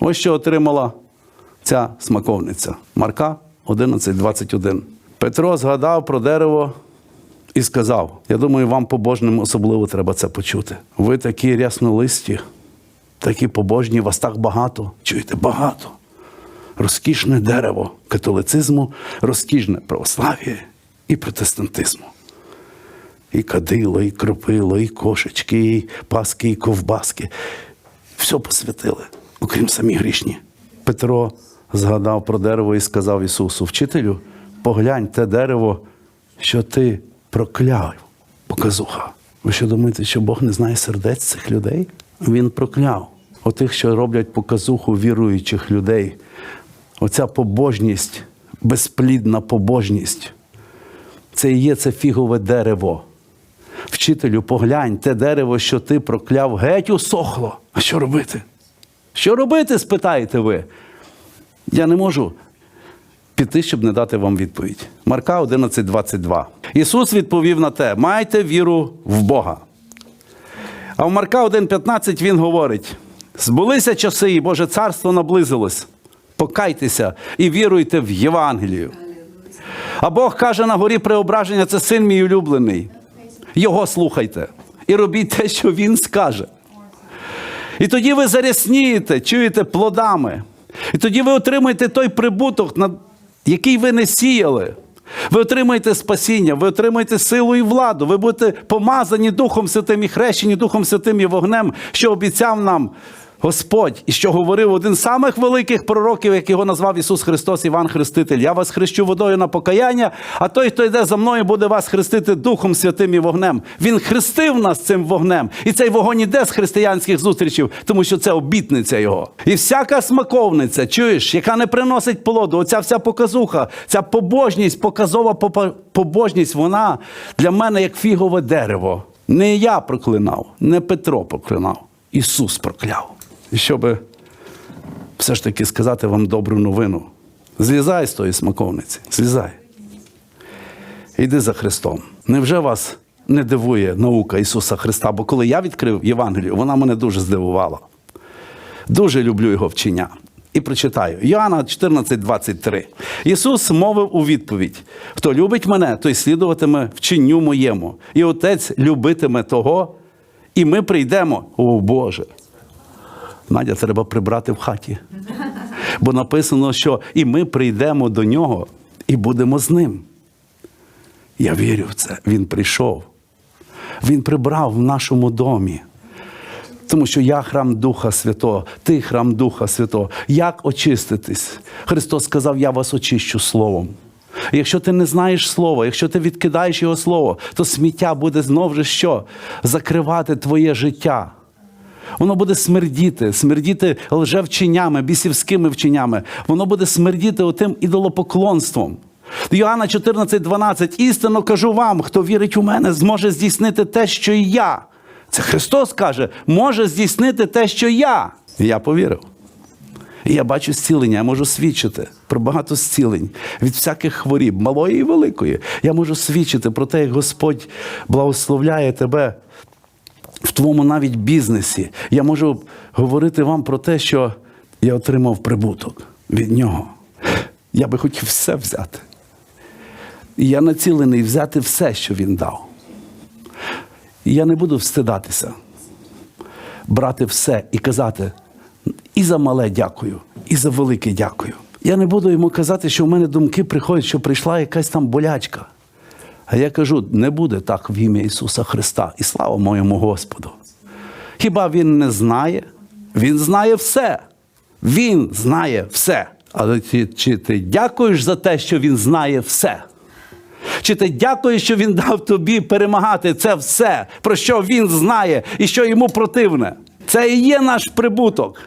Ось що отримала ця смаковниця. Марка 11.21. Петро згадав про дерево і сказав: Я думаю, вам побожним особливо треба це почути. Ви такі ряснолисті, такі побожні, вас так багато. Чуєте, багато. Розкішне дерево католицизму, розкішне православ'я і протестантизму. І кадило, і кропило, і кошечки, і паски, і ковбаски. Все посвятили, окрім самі грішні. Петро згадав про дерево і сказав Ісусу: Вчителю, поглянь те дерево, що ти прокляв. Показуха. Ви що думаєте, що Бог не знає сердець цих людей? Він прокляв. Отих, що роблять показуху віруючих людей. Оця побожність, безплідна побожність. Це і є це фігове дерево. Вчителю, поглянь, те дерево, що ти прокляв, геть усохло. А що робити? Що робити, спитаєте ви? Я не можу піти, щоб не дати вам відповідь. Марка 11.22. Ісус відповів на те: майте віру в Бога. А в Марка 1.15 він говорить: збулися часи, і Боже царство наблизилось. Покайтеся і віруйте в Євангелію. А Бог каже на горі преображення: це син мій улюблений. Його слухайте і робіть те, що він скаже. І тоді ви заряснієте, чуєте плодами. І тоді ви отримаєте той прибуток, який ви не сіяли. Ви отримаєте спасіння, ви отримаєте силу і владу, ви будете помазані Духом Святим і хрещені Духом Святим і вогнем, що обіцяв нам Господь, і що говорив один з самих великих пророків, як його назвав Ісус Христос, Іван Хреститель. Я вас хрещу водою на покаяння, а той, хто йде за мною, буде вас хрестити Духом Святим і вогнем. Він хрестив нас цим вогнем. І цей вогонь іде з християнських зустрічей, тому що це обітниця його. І всяка смаковниця, чуєш, яка не приносить плоду, оця вся показуха, ця побожність, показова побожність, вона для мене як фігове дерево. Не я проклинав, не Петро проклинав, Ісус прокляв. І щоб все ж таки сказати вам добру новину. Злізай з тої смаковниці, злізай. Йди за Христом. Невже вас не дивує наука Ісуса Христа? Бо коли я відкрив Євангелію, вона мене дуже здивувала. Дуже люблю його вчення. І прочитаю. Йоанна 14, 23. Ісус мовив у відповідь: Хто любить мене, той слідуватиме вченню моєму. І Отець любитиме того, і ми прийдемо. О Боже. Надя, треба прибрати в хаті. Бо написано, що і ми прийдемо до нього і будемо з ним. Я вірю в це. Він прийшов. Він прибрав в нашому домі. Тому що я храм Духа Святого, ти храм Духа Святого. Як очиститись? Христос сказав: Я вас очищу Словом. Якщо ти не знаєш слова, якщо ти відкидаєш його слово, то сміття буде знову ж що? Закривати твоє життя. Воно буде смердіти, смердіти лжевченнями, бісівськими вченнями. Воно буде смердіти отим ідолопоклонством. Йоанна 14,12. Істинно кажу вам, хто вірить у мене, зможе здійснити те, що і я. Це Христос каже, може здійснити те, що я. І я повірив. І я бачу зцілення, я можу свідчити про багато зцілень від всяких хворіб, малої і великої. Я можу свідчити про те, як Господь благословляє тебе в твоєму навіть бізнесі. Я можу говорити вам про те, що я отримав прибуток від нього. Я би хотів все взяти. І я націлений взяти все, що він дав. І я не буду встидатися, брати все і казати і за мале дякую, і за велике дякую. Я не буду йому казати, що в мене думки приходять, що прийшла якась там болячка. А я кажу, не буде так в ім'я Ісуса Христа і слава моєму Господу. Хіба Він не знає? Він знає все. Він знає все. Але чи, чи ти дякуєш за те, що Він знає все? Чи ти дякуєш, що він дав тобі перемагати це все, про що він знає і що йому противне? Це і є наш прибуток.